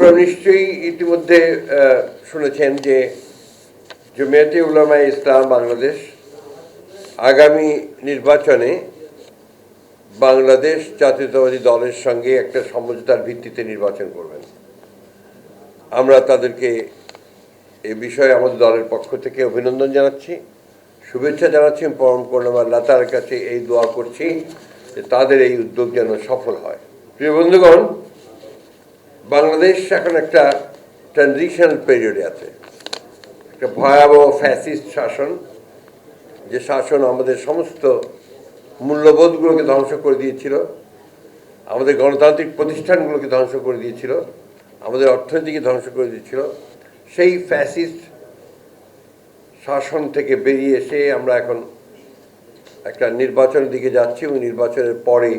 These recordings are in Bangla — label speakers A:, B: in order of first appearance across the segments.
A: আপনারা নিশ্চয়ই ইতিমধ্যে শুনেছেন যে জমিয়াতে উলামা ইসলাম বাংলাদেশ আগামী নির্বাচনে বাংলাদেশ জাতীয়তাবাদী দলের সঙ্গে একটা সমঝোতার ভিত্তিতে নির্বাচন করবেন। আমরা তাদেরকে এ বিষয়ে আমাদের দলের পক্ষ থেকে অভিনন্দন জানাচ্ছি, শুভেচ্ছা জানাচ্ছি পরম করলাম আল্লাহ তার কাছে এই দোয়া করছি যে তাদের এই উদ্যোগ যেন সফল হয়। প্রিয় বন্ধুগণ বাংলাদেশ এখন একটা ট্রানজিশনাল পিরিয়ডে আছে। একটা ভয়াবহ ফ্যাসিস্ট শাসন, যে শাসন আমাদের সমস্ত মূল্যবোধগুলোকে ধ্বংস করে দিয়েছিল, আমাদের গণতান্ত্রিক প্রতিষ্ঠানগুলোকে ধ্বংস করে দিয়েছিল, আমাদের অর্থনীতিকে ধ্বংস করে দিয়েছিল। সেই ফ্যাসিস্ট শাসন থেকে বেরিয়ে এসে আমরা এখন একটা নির্বাচনের দিকে যাচ্ছি এবং নির্বাচনের পরে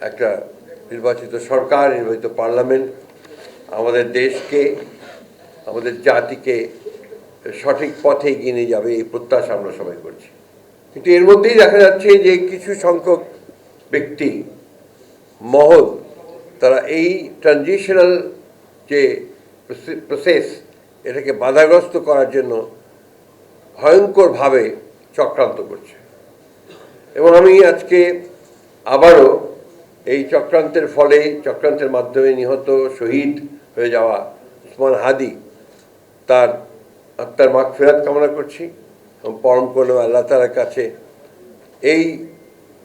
A: একটা নির্বাচিত সরকার, নির্বাচিত পার্লামেন্ট, আমাদের দেশকে, আমাদের জাতিকে সঠিক পথে এগিয়ে নিয়ে যাবে এই প্রত্যাশা আমরা সবাই করছি। কিন্তু এর মধ্যেই দেখা যাচ্ছে যে কিছু সংখ্যক ব্যক্তি, মহল, তারা এই ট্রানজিশনাল যে প্রসেস এটাকে বাধাগ্রস্ত করার জন্য ভয়ঙ্করভাবে চক্রান্ত করছে। এবং আমি আজকে আবারও এই চক্রান্তের ফলে চক্রান্তের মাধ্যমে নিহত শহীদ হয়ে যাওয়া উসমান হাদি তার আত্মার মাগ ফেরাত কামনা করছি এবং পরম করলাম আল্লাহ তালার কাছে এই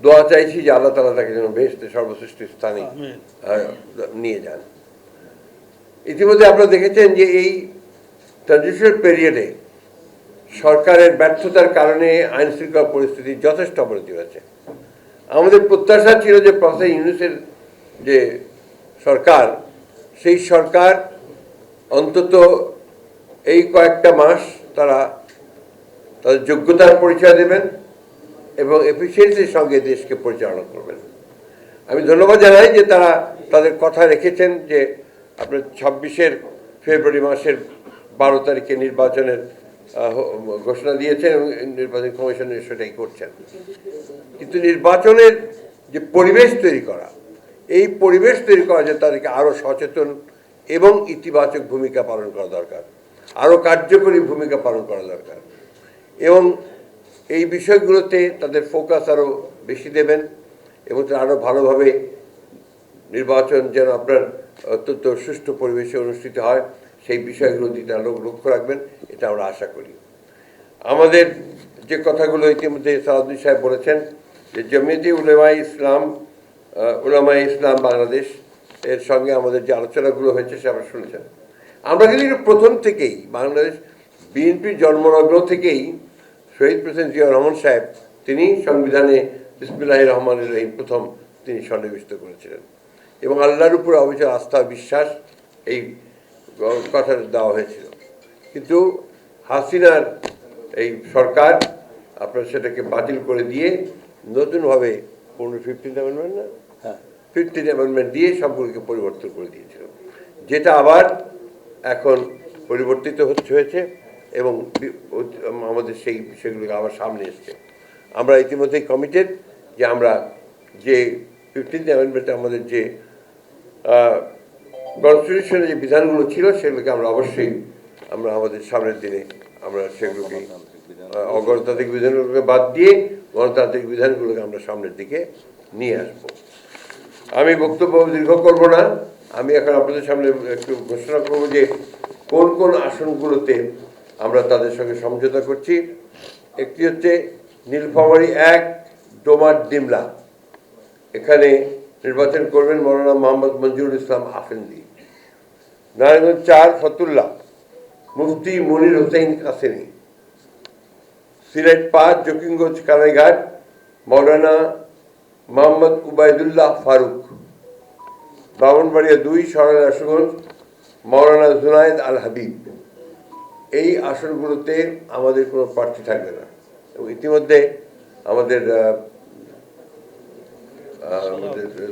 A: দোয়া চাইছি যে আল্লাহ তালা তাকে যেন বেহেস্তে সর্বশ্রেষ্ঠ স্থানে নিয়ে যান। ইতিমধ্যে আপনারা দেখেছেন যে এই ট্রানজিশনাল পিরিয়ডে সরকারের ব্যর্থতার কারণে আইন শৃঙ্খলা পরিস্থিতি যথেষ্ট অবনতি হয়েছে। আমাদের প্রত্যাশা ছিল যে প্রফেসর ইউনুসের যে সরকার, সেই সরকার অন্তত এই কয়েকটা মাস তারা তাদের যোগ্যতার পরিচয় দেবেন এবং এফিসিয়েন্সির সঙ্গে দেশকে পরিচালনা করবেন। আমি ধন্যবাদ জানাই যে তারা তাদের কথা রেখেছেন যে আপনার ছাব্বিশের ফেব্রুয়ারি মাসের বারো তারিখে নির্বাচনের ঘোষণা দিয়েছেন এবং নির্বাচন কমিশন সেটাই করছেন। কিন্তু নির্বাচনের যে পরিবেশ তৈরি করা, এই পরিবেশ তৈরি করা যে তাদেরকে আরও সচেতন এবং ইতিবাচক ভূমিকা পালন করা দরকার আরও কার্যকরী ভূমিকা পালন করা দরকার এবং এই বিষয়গুলোতে তাদের ফোকাস আরও বেশি দেবেন এবং তারা আরও ভালোভাবে নির্বাচন যেন আপনার অত্যন্ত সুষ্ঠু পরিবেশে অনুষ্ঠিত হয়। সেই বিষয়গুলো দিকে লক্ষ্য রাখবেন, এটা আমরা আশা করি। আমাদের যে কথাগুলো ইতিমধ্যে সালাউদ্দিন সাহেব বলেছেন যে জমিয়তি উলেমা ইসলাম উলামা ইসলাম বাংলাদেশ এর সঙ্গে আমাদের যে আলোচনাগুলো হয়েছে সে আমরা শুনেছেন। আমরা কিন্তু প্রথম থেকেই বাংলাদেশ বিএনপির জন্মলগ্ন থেকেই শহীদ প্রেসিডেন্ট জিয়া রহমান সাহেব, তিনি সংবিধানে বিসমুল্লাহ রহমান রহিম প্রথম তিনি সন্নিবিষ্ট করেছিলেন। এবং আল্লাহর উপর অবিচল আস্থা বিশ্বাস এই কথা দেওয়া হয়েছিল। কিন্তু হাসিনার এই সরকার আপনার সেটাকে বাতিল করে দিয়ে নতুনভাবে পনেরো ফিফটিন অ্যামেন্ডমেন্ট না? হ্যাঁ। ফিফটিন অ্যামেন্ডমেন্ট দিয়ে সবগুলোকে পরিবর্তন করে দিয়েছিল। যেটা আবার এখন পরিবর্তিত হচ্ছে হয়েছে এবং আমাদের সেই বিষয়গুলো আবার সামনে এসছে। আমরা ইতিমধ্যেই কমিটেড যে আমরা যে ফিফটিন অ্যামেন্ডমেন্টে আমাদের যে কনস্টিটিউশনের যে বিধানগুলো ছিল সেগুলোকে আমরা অবশ্যই আমরা আমাদের সামনের দিনে আমরা সেগুলোকে অগণতান্ত্রিক বিধানগুলোকে বাদ দিয়ে গণতান্ত্রিক বিধানগুলোকে আমরা সামনের দিকে নিয়ে আসব। আমি বক্তব্য দীর্ঘ করব না। আমি এখন আপনাদের সামনে একটু ঘোষণা করব যে কোন কোন আসনগুলোতে আমরা তাদের সঙ্গে সমঝোতা করছি। একটি হচ্ছে নীলফামারী এক, ডোমার ডিমলা। এখানে নির্বাচন করবেন মৌলানা মোহাম্মদ মঞ্জুরুল ইসলাম আফেন্দি, নারায়ণগঞ্জ চার ফতুল্লাহ মুফতি মনির হোসেন কাসেনি সিলেট পাঁচ, জকিমগঞ্জ কানাইঘাট, মৌলানা মোহাম্মদ উবায়দুল্লাহ ফারুক, ব্রাহ্মণবাড়িয়া দুই, সরাল আশুগঞ্জ মৌলানা জুনায়েদ আল হাবিব। এই আসনগুলোতে আমাদের কোনো প্রার্থী থাকবে না এবং ইতিমধ্যে আমাদের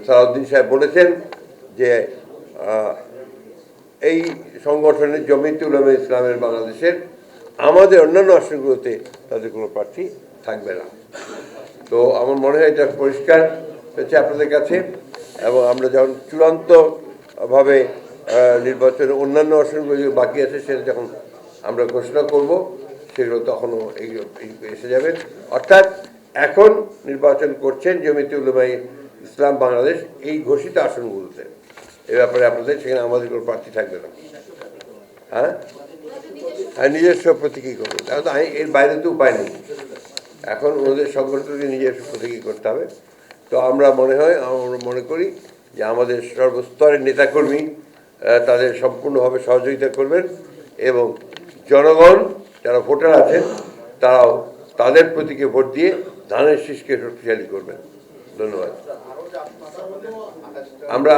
A: সালাউদ্দিন সাহেব বলেছেন যে এই সংগঠনের জমিতে উলামা ইসলামের বাংলাদেশের আমাদের অন্যান্য আসনগুলোতে তাদের কোনো প্রার্থী থাকবে না। তো আমার মনে হয় এটা পরিষ্কার হয়েছে আপনাদের কাছে এবং আমরা যখন চূড়ান্তভাবে নির্বাচনের অন্যান্য আসনগুলো যে বাকি আছে সেটা যখন আমরা ঘোষণা করব, সেগুলো তখনও এসে যাবে। অর্থাৎ এখন নির্বাচন করছেন জমিতে উলমাই ইসলাম বাংলাদেশ এই ঘোষিত আসনগুলোতে। এ ব্যাপারে আপনাদের সেখানে আমাদের কোনো প্রার্থী থাকবে না। হ্যাঁ? আর নিজস্ব প্রতীকী করবে। তাহলে আই- এর বাইরে তো উপায় নেই। এখন ওদের সংগঠনকে নিজস্ব প্রতীকী করতে হবে। তো আমরা মনে হয়, আমরা মনে করি যে আমাদের সর্বস্তরের নেতাকর্মী তাদের সম্পূর্ণভাবে সহযোগিতা করবেন এবং জনগণ যারা ভোটার আছেন তারাও তাদের প্রতীকে ভোট দিয়ে ধানের শীষকে শক্তিশালী করবেন। ধন্যবাদ। আমরা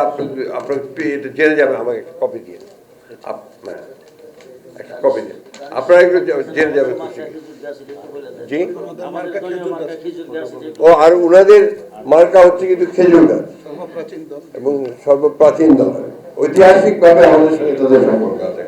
A: আপনার এটা জেনে যাবেন আমাকে একটা কপি দিয়ে হ্যাঁ, একটা কপি দিন। আপনারা একটু জেনে যাবেন জি। ও আর ওনাদের মার্কা হচ্ছে কিন্তু খেজুর গাছ। এবং সর্বপ্রাচীন দল। ঐতিহাসিকভাবে আমাদের সঙ্গে তাদের সম্পর্ক আছে।